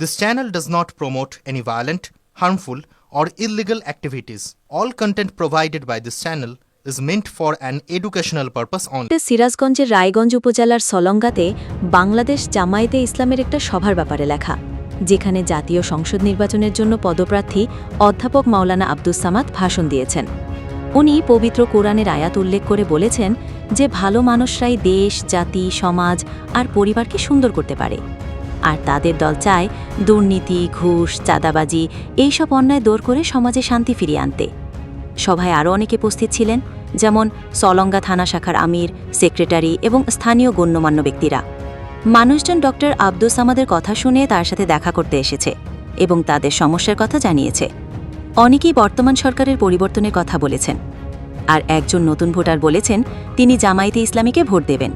This channel does not promote any violent, harmful, or illegal activities. All content provided by this channel is meant for an educational purpose only. সিরাজগঞ্জের রায়গঞ্জ উপজেলার সলঙ্গাতে বাংলাদেশ জামায়াতে ইসলামের একটা সভার ব্যাপারে লেখা যেখানে জাতীয় সংসদ নির্বাচনের জন্য পদপ্রার্থী অধ্যাপক মাওলানা আব্দুস সামাদ ভাষণ দিয়েছেন উনি পবিত্র কোরআনের আয়াত উল্লেখ করে বলেছেন যে ভালো মানুষরাই দেশ জাতি সমাজ আর পরিবারকে সুন্দর করতে পারে আর তাদের দল চায় দুর্নীতি, ঘুষ, চাঁদাবাজি, এইসব অন্যায় দূর করে সমাজে শান্তি ফিরিয়ে আনতে। সভায় আরও অনেকে উপস্থিত ছিলেন, যেমন সলঙ্গা থানা শাখার আমির, সেক্রেটারি এবং স্থানীয় গণ্যমান্য ব্যক্তিরা। মানুষজন ডক্টর আব্দুস সামাদের কথা শুনে তার সাথে দেখা করতে এসেছে এবং তাদের সমস্যার কথা জানিয়েছে। অনেকেই বর্তমান সরকারের পরিবর্তনের কথা বলেছেন। আর একজন নতুন ভোটার বলেছেন, তিনি জামায়াতে ইসলামীকে ভোট দেবেন।